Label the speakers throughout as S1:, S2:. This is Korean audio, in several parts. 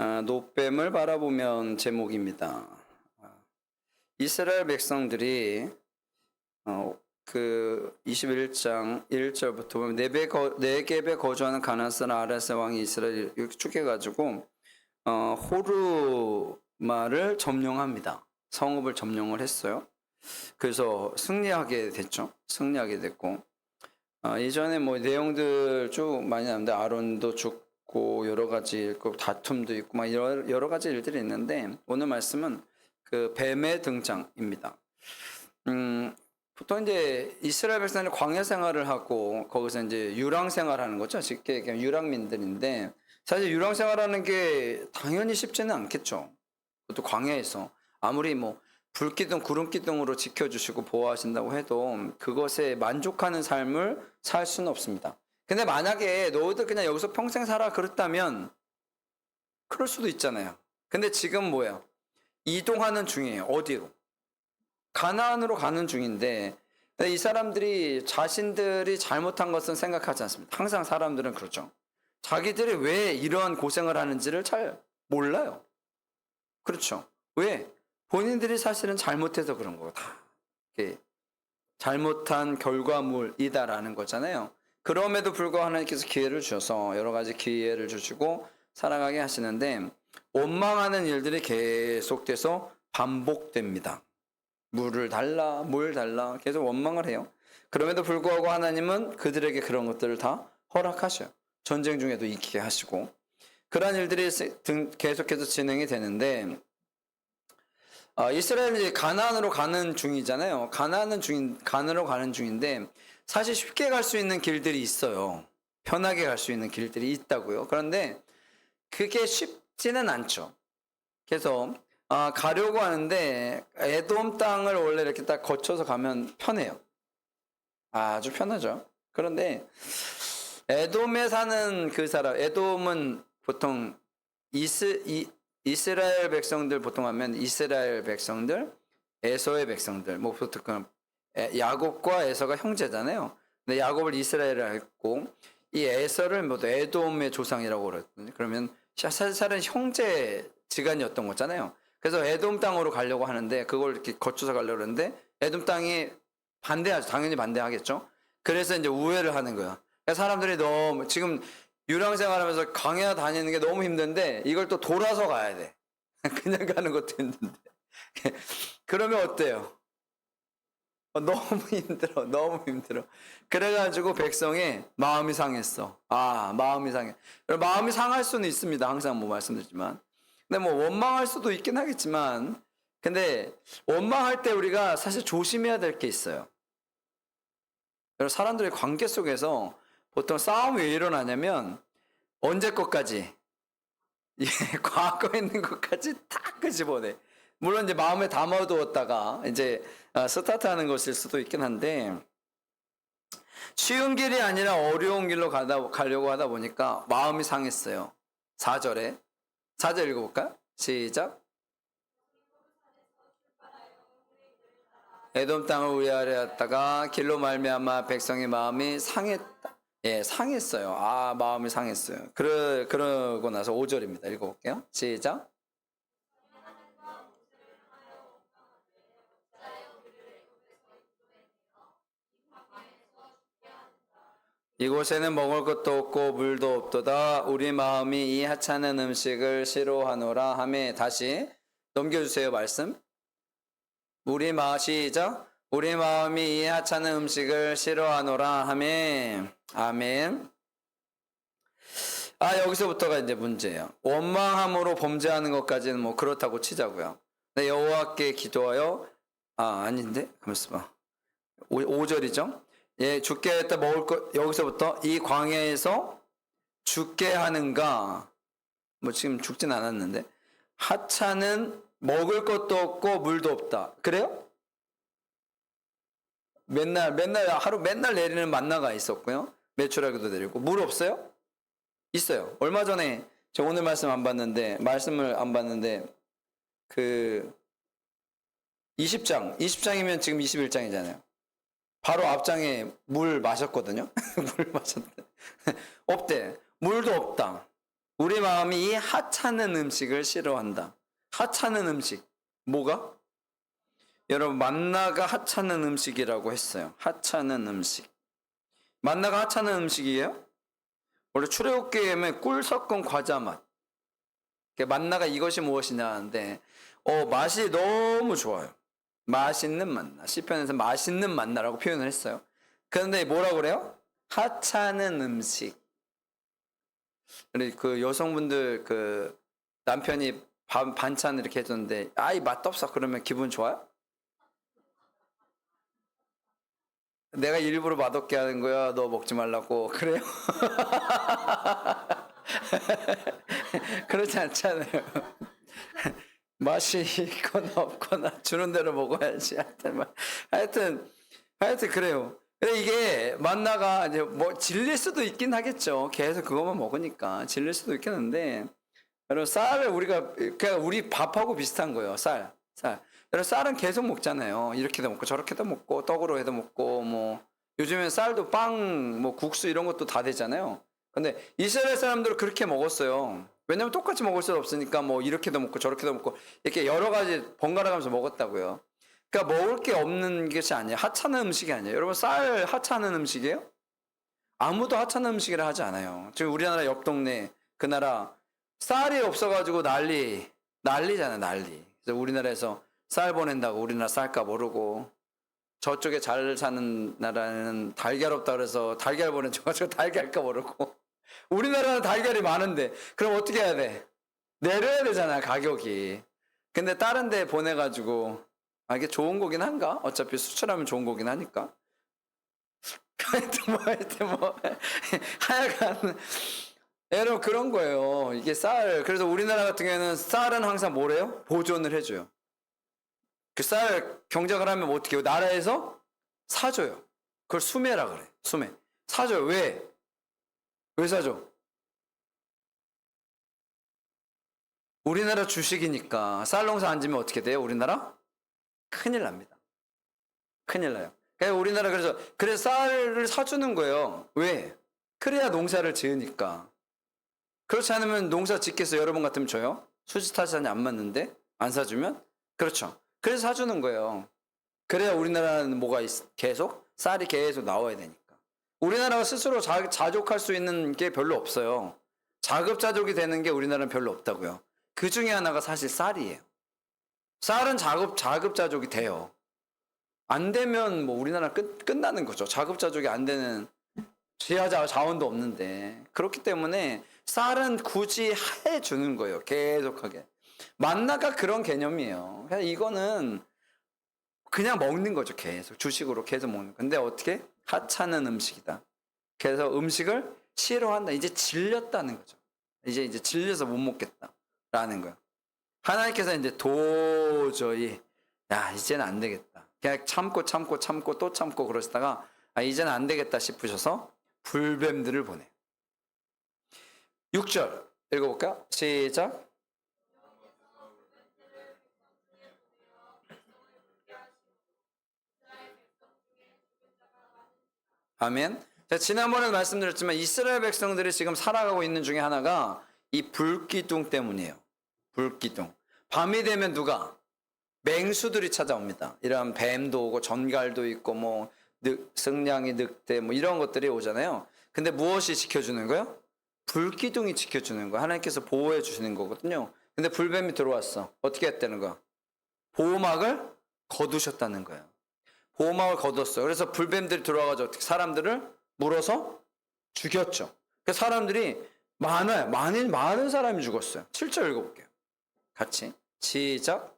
S1: 아, 노뱀을 바라보면 제목입니다. 아, 이스라엘 백성들이 어, 그 21장 1절부터 보면 거, 네겝에 거주하는 가나안 사람 아라스 왕이 이스라엘 이렇게 쭉 해가지고 어, 호르마를 점령합니다. 성읍을 점령을 했어요. 그래서 승리하게 됐죠. 승리하게 됐고 아, 이전에 뭐 내용들 쭉 많이 나는데 아론도 죽 고 여러 가지 있고 다툼도 있고 막 여러, 여러 가지 일들이 있는데 오늘 말씀은 그 뱀의 등장입니다. 음, 보통 이제 이스라엘 백성이 광야 생활을 하고 거기서 이제 유랑 생활하는 거죠. 쉽게 얘기하면 유랑민들인데 사실 유랑 생활하는 게 당연히 쉽지는 않겠죠. 또 광야에서 아무리 뭐 불기둥, 구름기둥으로 지켜주시고 보호하신다고 해도 그것에 만족하는 삶을 살 수는 없습니다. 근데 만약에 너희들 그냥 여기서 평생 살아 그렇다면 그럴 수도 있잖아요. 근데 지금 뭐야? 이동하는 중이에요. 어디로? 가나안으로 가는 중인데 이 사람들이 자신들이 잘못한 것은 생각하지 않습니다. 항상 사람들은 그렇죠. 자기들이 왜 이러한 고생을 하는지를 잘 몰라요. 그렇죠. 왜? 본인들이 사실은 잘못해서 그런 거고 다. 이게 잘못한 결과물이다라는 거잖아요. 그럼에도 불구하고 하나님께서 기회를 주셔서 여러 가지 기회를 주시고 살아가게 하시는데 원망하는 일들이 계속돼서 반복됩니다. 물을 달라, 물 달라 계속 원망을 해요. 그럼에도 불구하고 하나님은 그들에게 그런 것들을 다 허락하셔요. 전쟁 중에도 이기게 하시고 그러한 일들이 등- 계속해서 진행이 되는데 아, 이스라엘이 가나안으로 가는 중이잖아요. 가나안은 중인 가나안으로 가는 중인데 사실 쉽게 갈 수 있는 길들이 있어요. 편하게 갈 수 있는 길들이 있다고요. 그런데 그게 쉽지는 않죠. 그래서 아, 가려고 하는데 에돔 땅을 원래 이렇게 딱 거쳐서 가면 편해요. 아주 편하죠. 그런데 에돔에 사는 그 사람, 에돔은 보통 이스 이, 이스라엘 백성들 보통 하면 이스라엘 백성들, 에서의 백성들, 뭐 보통 야곱과 에서가 형제잖아요. 근데 야곱을 이스라엘을 했고 이 에서를 모두 에돔의 조상이라고 그랬거든요. 그러면 사실은 형제 지간이었던 거잖아요. 그래서 에돔 땅으로 가려고 하는데 그걸 이렇게 거쳐서 가려고 하는데 에돔 땅이 반대하죠. 당연히 반대하겠죠. 그래서 이제 우회를 하는 거야. 그러니까 사람들이 너무 지금 유랑 생활하면서 강야 다니는 게 너무 힘든데 이걸 또 돌아서 가야 돼. 그냥 가는 것도 힘든데. 그러면 어때요? 어, 너무 힘들어. 너무 힘들어. 그래가지고 백성의 마음이 상했어. 아, 마음이 상해. 마음이 상할 수는 있습니다. 항상 뭐 말씀드리지만. 근데 뭐 원망할 수도 있긴 하겠지만, 근데 원망할 때 우리가 사실 조심해야 될 게 있어요. 여러분, 사람들의 관계 속에서 보통 싸움이 왜 일어나냐면 언제 것까지 예, 과거에 있는 것까지 다 끄집어내. 물론 이제 마음에 담아두었다가 이제 아, 스타트하는 것일 수도 있긴 한데 쉬운 길이 아니라 어려운 길로 가다 가려고 하다 보니까 마음이 상했어요. 4절에 4절 읽어볼까요? 시작. 에돔 땅을 우리하려다가 길로 말미암아 백성의 마음이 상했다. 예, 상했어요. 아, 마음이 상했어요. 그러 그러고 나서 5절입니다. 읽어볼게요. 시작. 이곳에는 먹을 것도 없고 물도 없도다. 우리 마음이 이 하찮은 음식을 싫어하노라 하매 다시 넘겨주세요 말씀. 우리 마 시작. 우리 마음이 이 하찮은 음식을 싫어하노라 하매 아멘. 아 여기서부터가 이제 문제예요. 원망함으로 범죄하는 것까지는 뭐 그렇다고 치자고요. 네, 여호와께 기도하여 아 아닌데 가만있어 봐. 5, 절이죠 예, 죽게 했다 먹을 것 여기서부터 이 광야에서 죽게 하는가 뭐 지금 죽진 않았는데 하찮은 먹을 것도 없고 물도 없다. 그래요? 맨날 맨날 하루 맨날 내리는 만나가 있었고요. 매출하기도 내리고 물 없어요? 있어요. 얼마 전에 저 오늘 말씀 안 봤는데 말씀을 안 봤는데 그 20장 20장이면 지금 21장이잖아요. 바로 앞장에 물 마셨거든요. 물 마셨대. 없대. 물도 없다. 우리 마음이 이 하찮은 음식을 싫어한다. 하찮은 음식. 뭐가? 여러분, 만나가 하찮은 음식이라고 했어요. 하찮은 음식. 만나가 하찮은 음식이에요? 원래 출애굽기에는 꿀 섞은 과자 맛. 만나가 이것이 무엇이냐 하는데, 어, 맛이 너무 좋아요. 맛있는 만나. 시편에서 맛있는 만나라고 표현을 했어요. 그런데 뭐라고 그래요? 하찮은 음식. 우리 그 여성분들 그 남편이 반, 반찬 이렇게 해줬는데 아이 맛도 없어 그러면 기분 좋아요? 내가 일부러 맛없게 하는 거야 너 먹지 말라고 그래요? 그렇지 않잖아요 맛이 있거나 없거나 주는 대로 먹어야지 하여튼 뭐, 하여튼 하여튼 그래요 근데 이게 만나가 이제 뭐 질릴 수도 있긴 하겠죠. 계속 그것만 먹으니까 질릴 수도 있겠는데 여러분 쌀을 우리가 그냥 우리 밥하고 비슷한 거예요. 쌀, 쌀. 여러분 쌀은 계속 먹잖아요. 이렇게도 먹고 저렇게도 먹고 떡으로 해도 먹고 뭐 요즘엔 쌀도 빵, 뭐 국수 이런 것도 다 되잖아요. 근데 이스라엘 사람들은 그렇게 먹었어요. 왜냐면 똑같이 먹을 수 없으니까 뭐 이렇게도 먹고 저렇게도 먹고 이렇게 여러 가지 번갈아 가면서 먹었다고요. 그러니까 먹을 게 없는 것이 아니에요. 하찮은 음식이 아니에요. 여러분 쌀 하찮은 음식이에요? 아무도 하찮은 음식이라 하지 않아요. 지금 우리나라 옆 동네 그 나라 쌀이 없어가지고 난리 난리잖아요. 난리. 그래서 우리나라에서 쌀 보낸다고 우리나라 쌀값 모르고 저쪽에 잘 사는 나라는 달걀 없다 그래서 달걀 보내줘가지고 달걀값 모르고 우리나라는 달걀이 많은데 그럼 어떻게 해야 돼? 내려야 되잖아 가격이. 근데 다른 데 보내가지고 아, 이게 좋은 거긴 한가? 어차피 수출하면 좋은 거긴 하니까. 하여튼 뭐, 하여튼 뭐, 하여간, 여러분 그런 거예요. 이게 쌀, 그래서 우리나라 같은 경우에는 쌀은 항상 뭐래요? 보존을 해줘요. 그 쌀 경작을 하면 어떻게 해요? 나라에서 사줘요. 그걸 수매라 그래. 수매. 사줘요. 왜? 왜 사줘? 우리나라 주식이니까 쌀 농사 안 지면 어떻게 돼요? 우리나라? 큰일 납니다. 큰일 나요. 그러니까 우리나라 그래서 그래서 쌀을 사주는 거예요. 왜? 그래야 농사를 지으니까. 그렇지 않으면 농사 짓겠어 여러분 같으면 줘요? 수지 타산이 안 맞는데 안 사주면 그렇죠. 그래서 사주는 거예요. 그래야 우리나라는 뭐가 있, 계속 쌀이 계속 나와야 되니까. 우리나라가 스스로 자, 자족할 수 있는 게 별로 없어요. 자급자족이 되는 게 우리나라는 별로 없다고요. 그 중에 하나가 사실 쌀이에요. 쌀은 자급, 자급자족이 돼요. 안 되면 뭐 우리나라 끝, 끝나는 거죠. 자급자족이 안 되는 지하 자원도 없는데. 그렇기 때문에 쌀은 굳이 해 주는 거예요. 계속하게. 만나가 그런 개념이에요. 그냥 이거는 그냥 먹는 거죠. 계속. 주식으로 계속 먹는. 근데 어떻게? 하찮은 음식이다. 그래서 음식을 싫어한다. 이제 질렸다는 거죠. 이제 이제 질려서 못 먹겠다라는 거예요. 하나님께서 이제 도저히 야 이제는 안 되겠다. 그냥 참고 참고 참고 또 참고 그러시다가 아 이제는 안 되겠다 싶으셔서 불뱀들을 보내. 6절 읽어볼까요? 시작. 아멘. 자, 지난번에 말씀드렸지만 이스라엘 백성들이 지금 살아가고 있는 중에 하나가 이 불기둥 때문이에요. 불기둥. 밤이 되면 누가? 맹수들이 찾아옵니다. 이런 뱀도 오고 전갈도 있고 뭐 늑, 승냥이 늑대 뭐 이런 것들이 오잖아요. 근데 무엇이 지켜주는 거예요? 불기둥이 지켜주는 거예요. 하나님께서 보호해 주시는 거거든요. 근데 불뱀이 들어왔어. 어떻게 했다는 거야? 보호막을 거두셨다는 거예요. 보호막을 거뒀어요. 그래서 불뱀들이 들어와가지고 사람들을 물어서 죽였죠. 그 사람들이 많아요. 많은, 많은 사람이 죽었어요. 7절 읽어볼게요. 같이. 시작.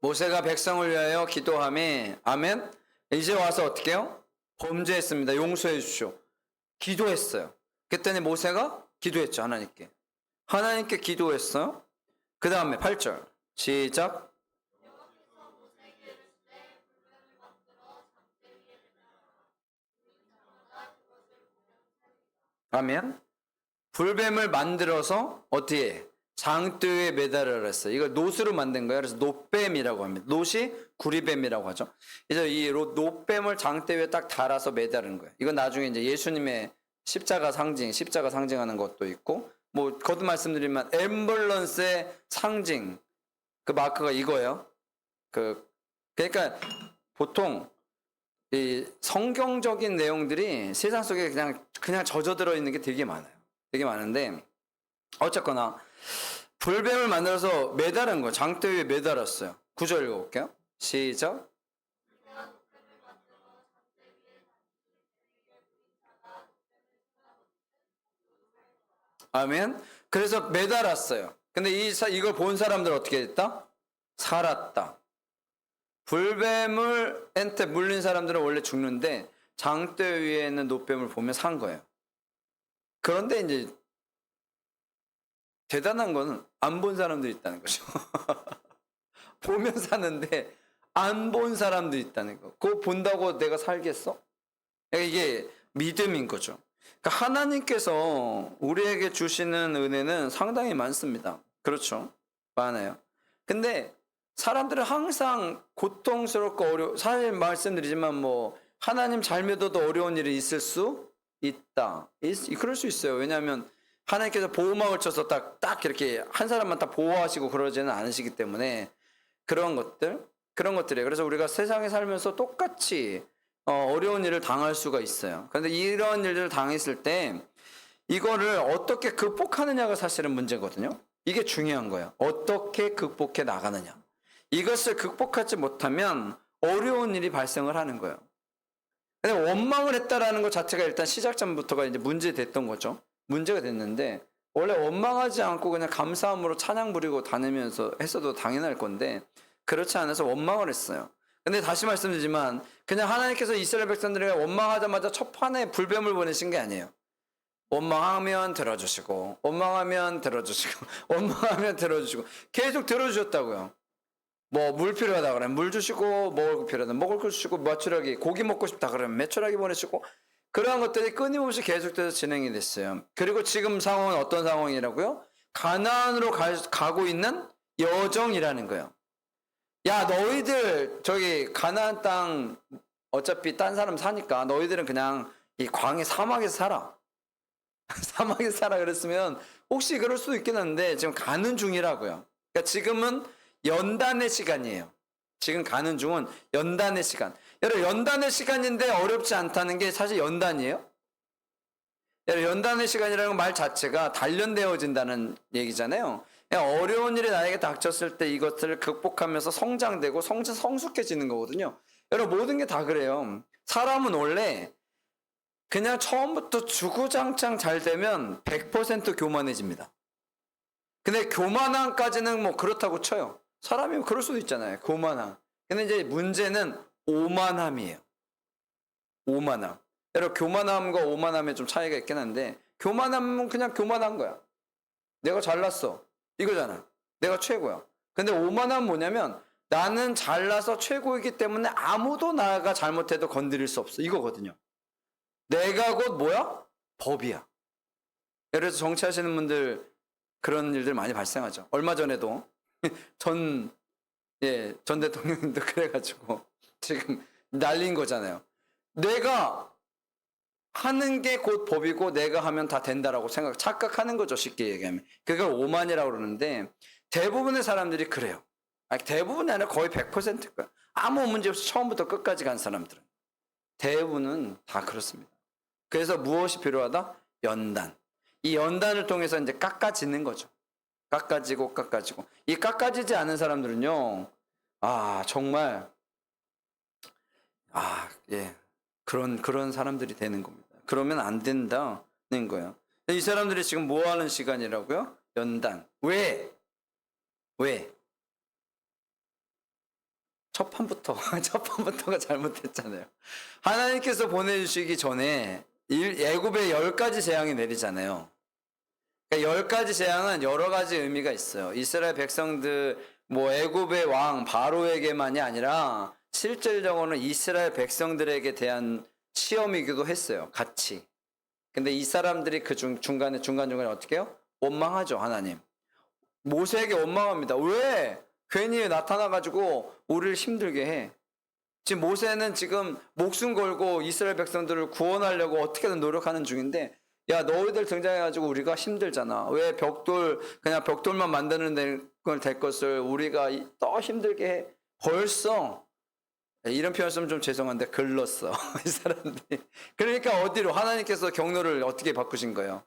S1: 모세가 백성을 위하여 기도함에 아멘. 이제 와서 어떻게 해요? 범죄했습니다. 용서해 주십시오. 기도했어요. 그랬더니 모세가 기도했죠. 하나님께. 하나님께 기도했어요. 그 다음에 8절. 시작. 아멘. 불뱀을 만들어서 어떻게 해? 장대에 매달으라 했어요. 이걸 노수로 만든 거예요. 그래서 노뱀이라고 합니다. 노시 구리뱀이라고 하죠. 그래서 이 로- 노뱀을 장대 위에 딱 달아서 매달은 거예요. 이건 나중에 이제 예수님의 십자가 상징, 십자가 상징하는 것도 있고, 뭐 거듭 말씀드리면 앰뷸런스의 상징 그 마크가 이거예요. 그 그러니까 보통 이 성경적인 내용들이 세상 속에 그냥 그냥 젖어들어 있는 게 되게 많아요. 되게 많은데 어쨌거나 불뱀을 만들어서 매달은 거예요. 장대 위에 매달았어요. 구절 읽어볼게요. 시작. 아멘. 그래서 매달았어요. 근데 이 사- 이걸 본 사람들 어떻게 됐다? 살았다. 불뱀을 엔테 물린 사람들은 원래 죽는데 장대 위에 있는 노뱀을 보면 산 거예요. 그런데 이제 대단한 거는 안 본 사람도 있다는 거죠. 보면 사는데 안 본 사람도 있다는 거. 그거 본다고 내가 살겠어? 이게 믿음인 거죠. 그러니까 하나님께서 우리에게 주시는 은혜는 상당히 많습니다. 그렇죠. 많아요. 근데 사람들은 항상 고통스럽고 어려 사실 말씀드리지만 뭐 하나님 잘 믿어도 어려운 일이 있을 수 있다. 있- 그럴 수 있어요. 왜냐하면 하나님께서 보호막을 쳐서 딱, 딱 이렇게 한 사람만 딱 보호하시고 그러지는 않으시기 때문에 그런 것들, 그런 것들이에요. 그래서 우리가 세상에 살면서 똑같이 어, 어려운 일을 당할 수가 있어요. 그런데 이런 일들을 당했을 때 이거를 어떻게 극복하느냐가 사실은 문제거든요. 이게 중요한 거예요. 어떻게 극복해 나가느냐. 이것을 극복하지 못하면 어려운 일이 발생을 하는 거예요. 근데 원망을 했다라는 것 자체가 일단 시작점부터가 이제 문제됐던 거죠. 문제가 됐는데 원래 원망하지 않고 그냥 감사함으로 찬양 부리고 다니면서 했어도 당연할 건데 그렇지 않아서 원망을 했어요. 근데 다시 말씀드리지만 그냥 하나님께서 이스라엘 백성들에게 원망하자마자 첫 판에 불뱀을 보내신 게 아니에요. 원망하면 들어주시고 원망하면 들어주시고 원망하면 들어주시고 계속 들어주셨다고요. 뭐 물 필요하다 그러면 물 주시고 먹을 거 필요하다 먹을 거 주시고 메추라기 고기 먹고 싶다 그러면 메추라기 보내시고 그러한 것들이 끊임없이 계속돼서 진행이 됐어요. 그리고 지금 상황은 어떤 상황이라고요? 가나안으로 가, 가고 있는 여정이라는 거예요. 야 너희들 저기 가나안 땅 어차피 딴 사람 사니까 너희들은 그냥 이 광해 사막에서 살아. 사막에서 살아 그랬으면 혹시 그럴 수도 있긴 한데 지금 가는 중이라고요. 그러니까 지금은 연단의 시간이에요. 지금 가는 중은 연단의 시간. 여러분 연단의 시간인데 어렵지 않다는 게 사실 연단이에요. 여러분 연단의 시간이라는 말 자체가 단련되어진다는 얘기잖아요. 어려운 일이 나에게 닥쳤을 때 이것을 극복하면서 성장되고 성, 성숙해지는 거거든요. 여러분 모든 게 다 그래요. 사람은 원래 그냥 처음부터 주구장창 잘 되면 100% 교만해집니다. 근데 교만함까지는 뭐 그렇다고 쳐요. 사람이 그럴 수도 있잖아요. 교만함. 근데 이제 문제는 오만함이에요. 오만함. 여러분 교만함과 오만함에 좀 차이가 있긴 한데 교만함은 그냥 교만한 거야. 내가 잘났어. 이거잖아. 내가 최고야. 근데 오만함은 뭐냐면 나는 잘나서 최고이기 때문에 아무도 나가 잘못해도 건드릴 수 없어. 이거거든요. 내가 곧 뭐야? 법이야. 그래서 정치하시는 분들 그런 일들 많이 발생하죠. 얼마 전에도 전, 예, 전 대통령님도 그래가지고 지금 날린 거잖아요. 내가 하는 게 곧 법이고 내가 하면 다 된다라고 생각, 착각하는 거죠. 쉽게 얘기하면. 그걸 오만이라고 그러는데 대부분의 사람들이 그래요. 아니, 대부분이 아니라 거의 100%일 거야. 아무 문제 없이 처음부터 끝까지 간 사람들은. 대부분은 다 그렇습니다. 그래서 무엇이 필요하다? 연단. 이 연단을 통해서 이제 깎아지는 거죠. 깎아지고 깎아지고. 이 깎아지지 않은 사람들은요, 아, 정말, 아, 예. 그런, 그런 사람들이 되는 겁니다. 그러면 안 된다는 거예요. 이 사람들이 지금 뭐 하는 시간이라고요? 연단. 왜? 왜? 첫 판부터, 첫 판부터가 잘못했잖아요. 하나님께서 보내주시기 전에 일- 애굽에 열 가지 재앙이 내리잖아요. 그러니까 열 가지 재앙은 여러 가지 의미가 있어요. 이스라엘 백성들, 뭐 애굽의 왕 바로에게만이 아니라 실질적으로는 이스라엘 백성들에게 대한 시험이기도 했어요. 같이. 근데 이 사람들이 그 중, 중간에 중간중간에 어떻게 해요? 원망하죠, 하나님. 모세에게 원망합니다. 왜 괜히 나타나가지고 우리를 힘들게 해? 지금 모세는 지금 목숨 걸고 이스라엘 백성들을 구원하려고 어떻게든 노력하는 중인데 야 너희들 등장해가지고 우리가 힘들잖아. 왜 벽돌 그냥 벽돌만 만드는 걸 될 것을 우리가 이- 더 힘들게 해? 벌써 이런 표현 쓰면 좀 죄송한데 글렀어 이 사람들이. 그러니까 어디로 하나님께서 경로를 어떻게 바꾸신 거예요?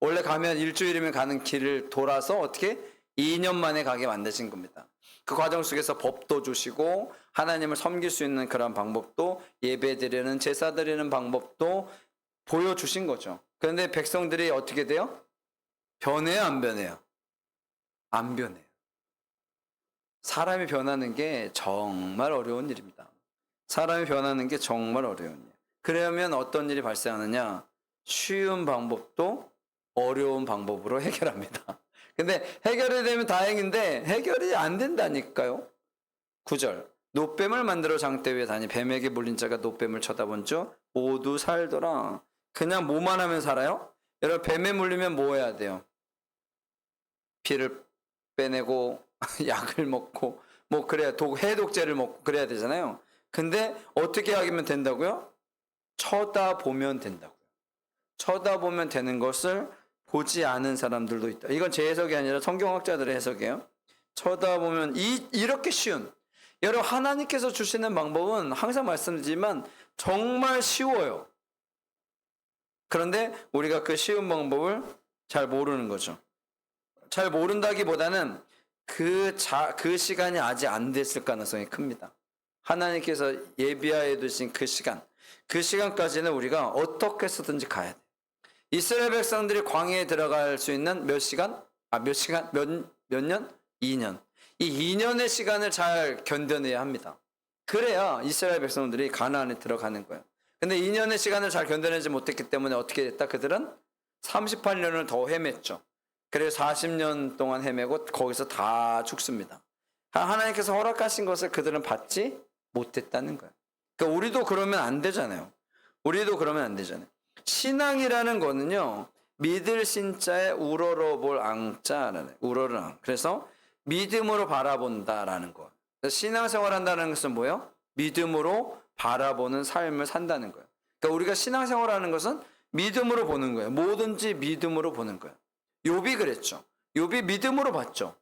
S1: 원래 가면 일주일이면 가는 길을 돌아서 어떻게 2년 만에 가게 만드신 겁니다. 그 과정 속에서 법도 주시고 하나님을 섬길 수 있는 그런 방법도 예배 드리는 제사 드리는 방법도 보여주신 거죠. 그런데 백성들이 어떻게 돼요? 변해요, 안 변해요? 안 변해요. 사람이 변하는 게 정말 어려운 일입니다. 사람이 변하는 게 정말 어려운 일. 그러면 어떤 일이 발생하느냐? 쉬운 방법도 어려운 방법으로 해결합니다. 근데 해결이 되면 다행인데 해결이 안 된다니까요. 9절. 노뱀을 만들어 장대 위에 다니 뱀에게 물린 자가 노뱀을 쳐다본 줄 모두 살더라. 그냥 뭐만 하면 살아요? 여러분 뱀에 물리면 뭐 해야 돼요? 피를 빼내고 약을 먹고 뭐 그래야 독 해독제를 먹고 그래야 되잖아요. 근데 어떻게 하면 된다고요? 쳐다보면 된다고요. 쳐다보면 되는 것을 보지 않은 사람들도 있다. 이건 제 해석이 아니라 성경학자들의 해석이에요. 쳐다보면 이 이렇게 쉬운 여러분 하나님께서 주시는 방법은 항상 말씀드리지만 정말 쉬워요. 그런데 우리가 그 쉬운 방법을 잘 모르는 거죠. 잘 모른다기보다는 그, 자, 그 시간이 아직 안 됐을 가능성이 큽니다. 하나님께서 예비하여 두신 그 시간, 그 시간까지는 우리가 어떻게 해서든지 가야 돼. 이스라엘 백성들이 광야에 들어갈 수 있는 몇 시간? 아, 몇 시간? 몇, 몇 년? 2년. 이 2년의 시간을 잘 견뎌내야 합니다. 그래야 이스라엘 백성들이 가나안에 들어가는 거예요. 근데 2년의 시간을 잘 견뎌내지 못했기 때문에 어떻게 됐다? 그들은 38년을 더 헤맸죠. 그래서 40년 동안 헤매고 거기서 다 죽습니다. 하나님께서 허락하신 것을 그들은 받지 못했다는 거예요. 그러니까 우리도 그러면 안 되잖아요. 우리도 그러면 안 되잖아요. 신앙이라는 거는요, 믿을 신자에 우러러 볼 앙자라는, 우러러 앙. 그래서 믿음으로 바라본다라는 거. 신앙생활 한다는 것은 뭐예요? 믿음으로 바라보는 삶을 산다는 거예요. 그러니까 우리가 신앙생활 하는 것은 믿음으로 보는 거예요. 뭐든지 믿음으로 보는 거예요. 욥이 그랬죠. 욥이 믿음으로 봤죠.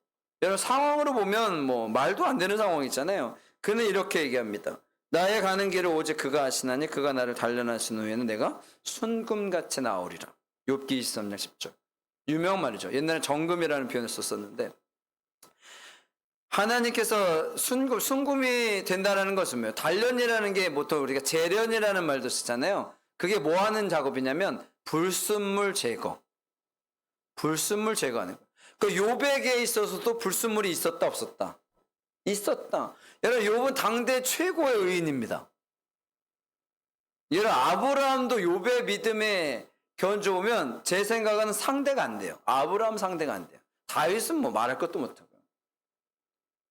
S1: 여러분 상황으로 보면 뭐 말도 안 되는 상황 있잖아요. 그는 이렇게 얘기합니다. 나의 가는 길을 오직 그가 아시나니 그가 나를 단련하신 후에는 내가 순금같이 나오리라. 욥기 23장 10절. 유명한 말이죠. 옛날에 정금이라는 표현을 썼었는데 하나님께서 순금, 순금이 된다는 것은 뭐예요? 단련이라는 게 보통 우리가 재련이라는 말도 쓰잖아요. 그게 뭐 하는 작업이냐면 불순물 제거. 불순물 제거하는 거. 그 요백에 있어서도 불순물이 있었다 없었다. 있었다. 여러분 욥은 당대 최고의 의인입니다. 여러분 아브라함도 욥의 믿음에 견주오면 제 생각은 상대가 안 돼요. 아브라함 상대가 안 돼요. 다윗은 뭐 말할 것도 못하고요.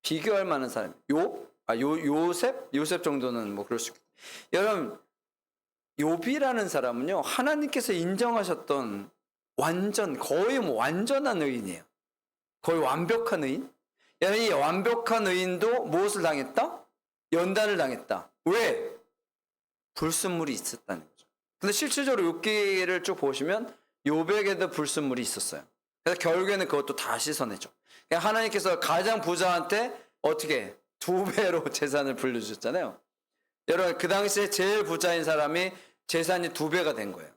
S1: 비교할 만한 사람. 욥? 아, 요, 요셉? 요셉 정도는 뭐 그럴 수 있겠다. 여러분, 욥이라는 사람은요, 하나님께서 인정하셨던 완전, 거의 뭐 완전한 의인이에요. 거의 완벽한 의인? 이 완벽한 의인도 무엇을 당했다? 연단을 당했다. 왜? 불순물이 있었다는 거죠. 근데 실질적으로 욥기를 쭉 보시면 욥에게도 불순물이 있었어요. 그래서 결국에는 그것도 다 씻어내죠. 하나님께서 가장 부자한테 어떻게 두 배로 재산을 불려주셨잖아요. 여러분 그 당시에 제일 부자인 사람이 재산이 두 배가 된 거예요.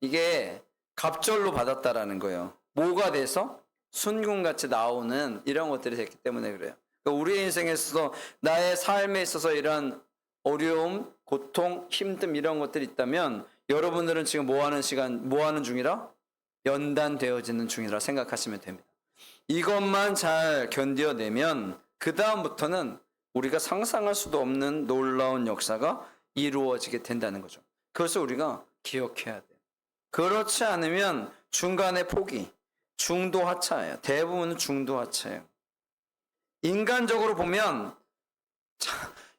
S1: 이게 갑절로 받았다라는 거예요. 뭐가 돼서 순금같이 나오는 이런 것들이 됐기 때문에 그래요. 그러니까 우리의 인생에서 나의 삶에 있어서 이런 어려움, 고통, 힘듦 이런 것들이 있다면 여러분들은 지금 뭐 하는 시간, 뭐 하는 중이라? 연단되어지는 중이라 생각하시면 됩니다. 이것만 잘 견뎌내면 그 다음부터는 우리가 상상할 수도 없는 놀라운 역사가 이루어지게 된다는 거죠. 그것을 우리가 기억해야 돼요. 그렇지 않으면 중간에 포기, 중도 하차예요. 대부분은 중도 하차예요. 인간적으로 보면 자,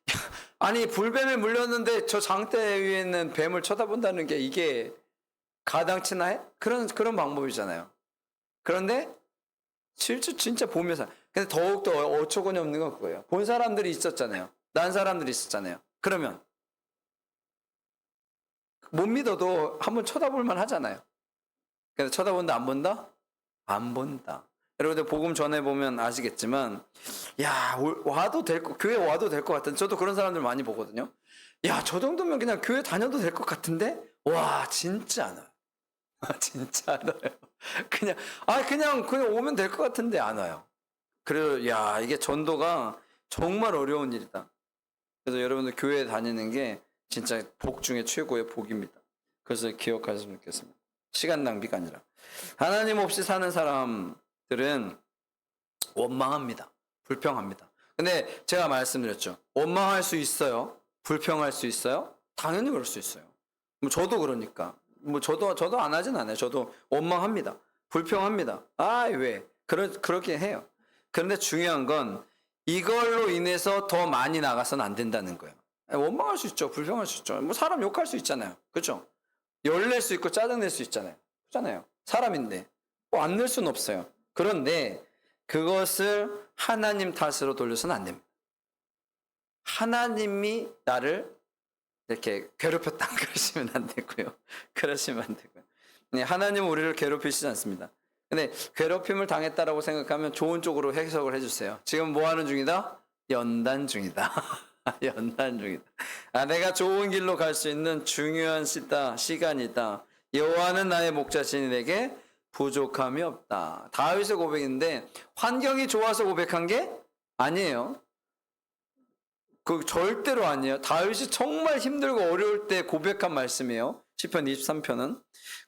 S1: 아니 불뱀에 물렸는데 저 장대 위에 있는 뱀을 쳐다본다는 게 이게 가당치나 해? 그런 그런 방법이잖아요. 그런데 실제 진짜 보면서 근데 더욱더 어처구니 없는 건 그거예요. 본 사람들이 있었잖아요. 난 사람들이 있었잖아요. 그러면 못 믿어도 한번 쳐다볼 만 하잖아요. 근데 쳐다본다 안 본다? 안 본다. 여러분들 복음 전해 보면 아시겠지만 야 올- 와도 될 거, 교회 와도 될 것 같은 저도 그런 사람들 많이 보거든요. 야 저 정도면 그냥 교회 다녀도 될 것 같은데 와 진짜 안 와요. 아, 진짜 안 와요. 그냥 아 그냥 그냥 오면 될 것 같은데 안 와요. 그래요. 야 이게 전도가 정말 어려운 일이다. 그래서 여러분들 교회 다니는 게 진짜 복 중에 최고의 복입니다. 그래서 기억하셨으면 좋겠습니다. 시간 낭비가 아니라 하나님 없이 사는 사람들은 원망합니다. 불평합니다. 근데 제가 말씀드렸죠. 원망할 수 있어요. 불평할 수 있어요. 당연히 그럴 수 있어요. 뭐 저도 그러니까. 뭐 저도 저도 안 하진 않아요. 저도 원망합니다. 불평합니다. 아 왜? 그러 그렇게 해요. 그런데 중요한 건 이걸로 인해서 더 많이 나가서는 안 된다는 거예요. 원망할 수 있죠. 불평할 수 있죠. 뭐 사람 욕할 수 있잖아요. 그렇죠? 열낼 수 있고 짜증낼 수 있잖아요. 그렇잖아요. 사람인데 뭐안낼 수는 없어요. 그런데 그것을 하나님 탓으로 돌려서는 안 됩니다. 하나님이 나를 이렇게 괴롭혔다 그러시면 안 되고요. 그러시면 안 되고요. 네, 하나님은 우리를 괴롭히시지 않습니다. 근데 괴롭힘을 당했다라고 생각하면 좋은 쪽으로 해석을 해주세요. 지금 뭐 하는 중이다? 연단 중이다. 연단 중이다. 아, 내가 좋은 길로 갈 수 있는 중요한 시다, 시간이다. 여호와는 나의 목자신이 내게 부족함이 없다. 다윗의 고백인데 환경이 좋아서 고백한 게 아니에요. 그 절대로 아니에요. 다윗이 정말 힘들고 어려울 때 고백한 말씀이에요. 시편 23편은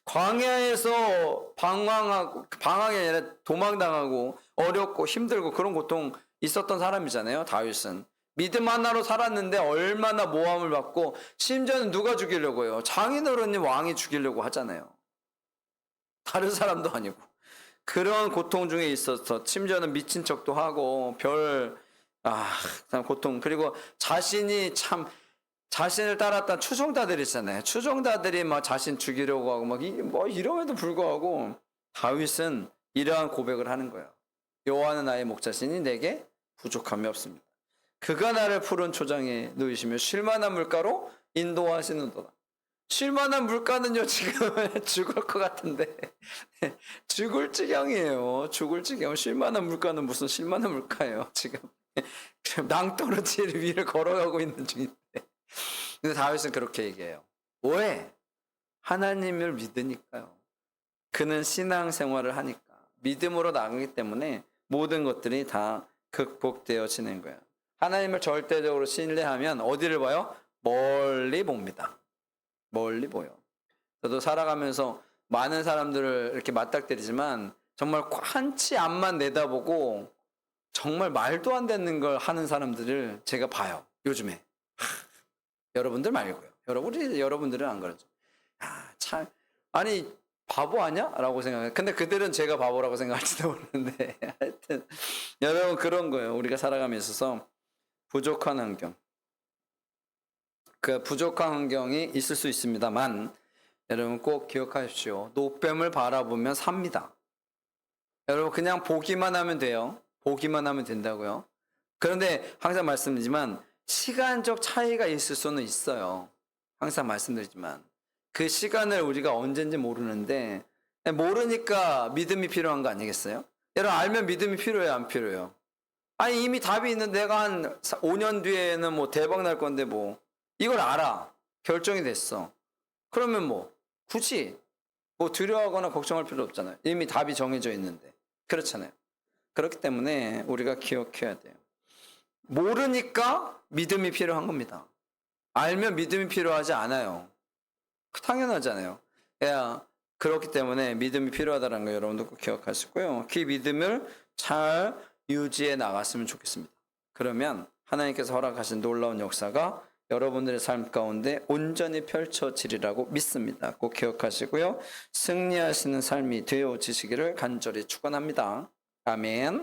S1: 광야에서 방황하고 방황이 아니라 도망당하고 어렵고 힘들고 그런 고통 있었던 사람이잖아요. 다윗은 믿음 하나로 살았는데 얼마나 모함을 받고 심지어는 누가 죽이려고요? 장인어른이 왕이 죽이려고 하잖아요. 다른 사람도 아니고 그런 고통 중에 있어서 심지어는 미친 척도 하고 별 아, 참 고통. 그리고 자신이 참, 자신을 따랐던 추종자들 있잖아요. 추종자들이 막 자신 죽이려고 하고 막, 이, 뭐 이럼에도 불구하고 다윗은 이러한 고백을 하는 거예요. 여호와는 나의 목자신이 내게 부족함이 없습니다. 그가 나를 푸른 초장에 누이시며 쉴만한 물가로 인도하시는도다. 쉴만한 물가는요, 지금 죽을 것 같은데. 죽을 지경이에요. 죽을 지경. 쉴만한 물가는 무슨 쉴만한 물가예요, 지금. 낭떠러지 위를 걸어가고 있는 중인데. 근데 다윗은 그렇게 얘기해요. 왜? 하나님을 믿으니까요. 그는 신앙 생활을 하니까. 믿음으로 나가기 때문에 모든 것들이 다 극복되어지는 거예요. 하나님을 절대적으로 신뢰하면 어디를 봐요? 멀리 봅니다. 멀리 보여. 저도 살아가면서 많은 사람들을 이렇게 맞닥뜨리지만 정말 한치 앞만 내다보고 정말 말도 안 되는 걸 하는 사람들을 제가 봐요. 요즘에. 하, 여러분들 말고요. 여러분, 우리 여러분들은 안 그러죠. 아, 참. 아니, 바보 아니야? 라고 생각해요. 근데 그들은 제가 바보라고 생각할지도 모르는데. 하여튼, 여러분, 그런 거예요. 우리가 살아가면서 부족한 환경. 그 부족한 환경이 있을 수 있습니다만, 여러분 꼭 기억하십시오. 노뱀을 바라보면 삽니다. 여러분, 그냥 보기만 하면 돼요. 보기만 하면 된다고요. 그런데 항상 말씀드리지만 시간적 차이가 있을 수는 있어요. 항상 말씀드리지만 그 시간을 우리가 언젠지 모르는데 모르니까 믿음이 필요한 거 아니겠어요? 여러분 알면 믿음이 필요해요, 안 필요해요? 아니 이미 답이 있는데 내가 한 5년 뒤에는 뭐 대박 날 건데 뭐 이걸 알아. 결정이 됐어. 그러면 뭐 굳이 뭐 두려워하거나 걱정할 필요 없잖아요. 이미 답이 정해져 있는데. 그렇잖아요. 그렇기 때문에 우리가 기억해야 돼요. 모르니까 믿음이 필요한 겁니다. 알면 믿음이 필요하지 않아요. 당연하잖아요. 야, 그렇기 때문에 믿음이 필요하다는 거 여러분도 꼭 기억하시고요. 그 믿음을 잘 유지해 나갔으면 좋겠습니다. 그러면 하나님께서 허락하신 놀라운 역사가 여러분들의 삶 가운데 온전히 펼쳐지리라고 믿습니다. 꼭 기억하시고요. 승리하시는 삶이 되어지시기를 간절히 축원합니다. 아멘.